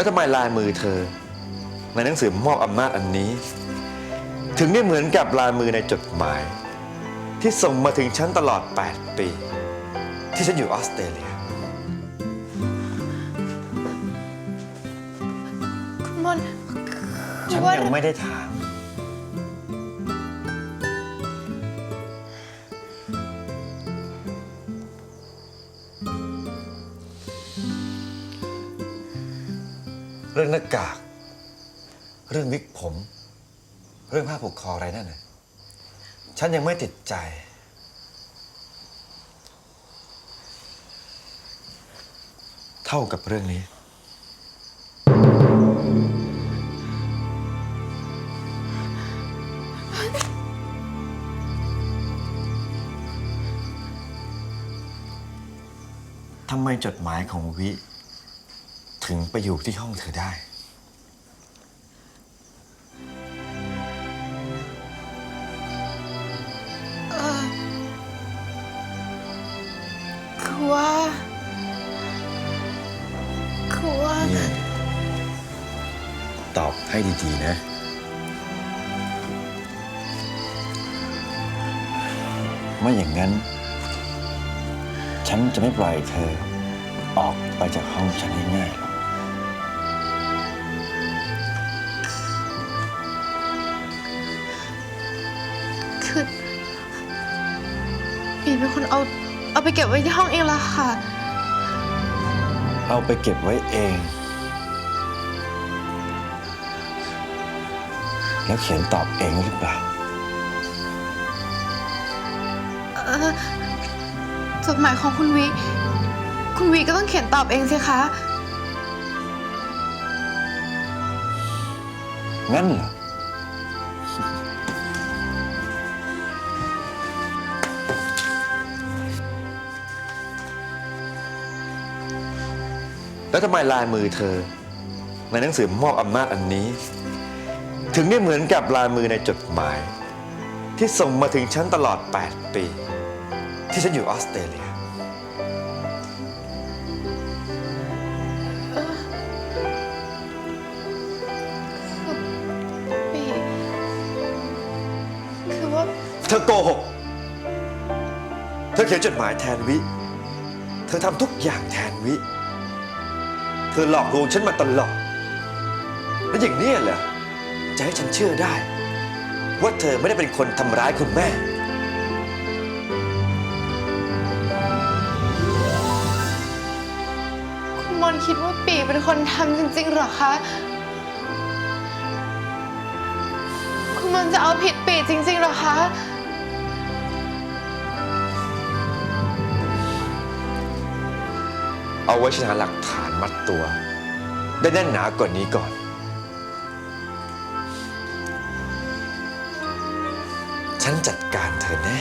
แล้วทำไมลายมือเธอ ในหนังสือมอบอำนาจอันนี้ ถึงได้เหมือนกับลายมือในจดหมาย ที่ส่งมาถึงฉันตลอด 8 ปี ที่ฉันอยู่ออสเตรเลีย คุณมนต์คืฉัอนว่า ยังไม่ได้ถาม รื่องหน้ากาก เรื่องวิกผม เรื่องผ้าผูกคออะไรนั่นน่ะฉันยังไม่ติดใจ เท่ากับเรื่องนี้ ทำไมจดหมายของวิ ถึงไปอยู่ที่ห้องเธอได้ เออคือว่าคือว่านี่ตอบให้ดีๆนะ ไม่อย่างนั้น ฉันจะไม่ปล่อยเธอออกไปจากห้องฉันง่ายๆหรอก คือปีเป็นคนเอา เอาไปเก็บไว้ที่ห้องเองละค่ะ เอาไปเก็บไว้เอง แล้วเขียนตอบเองหรือเปล่า เออจดหมายของคุณวิ คุณวิก็ต้องเขียนตอบเองสิคะ งั้นเหรอ แล้วทำไมลายมือเธอ ในหนังสือมอบอำนาจอันนี้ ถึงได้เหมือนกับลายมือในจดหมาย ที่ส่งมาถึงฉันตลอด 8 ปี ที่ฉันอยู่ออสเตรเลีย ปีคือว่าเธอโกหก เธอเขียนจดหมายแทนวิ เธอทำทุกอย่างแทนวิ เธอหลอกลวงฉันมาตลอด แล้วอย่างเนี้ยเหรอ จะให้ฉันเชื่อได้ ว่าเธอไม่ได้เป็นคนทำร้ายคุณแม่ คุณมนคิดว่าปีเป็นคนทำจริงๆเหรอคะ คุณมนจะเอาผิดปีจริงๆเหรอคะ เอาไว้ชนหาหลักฐานมัดตัว ได้แน่นหนากว่านี้ก่อน ฉันจัดการเธอแน่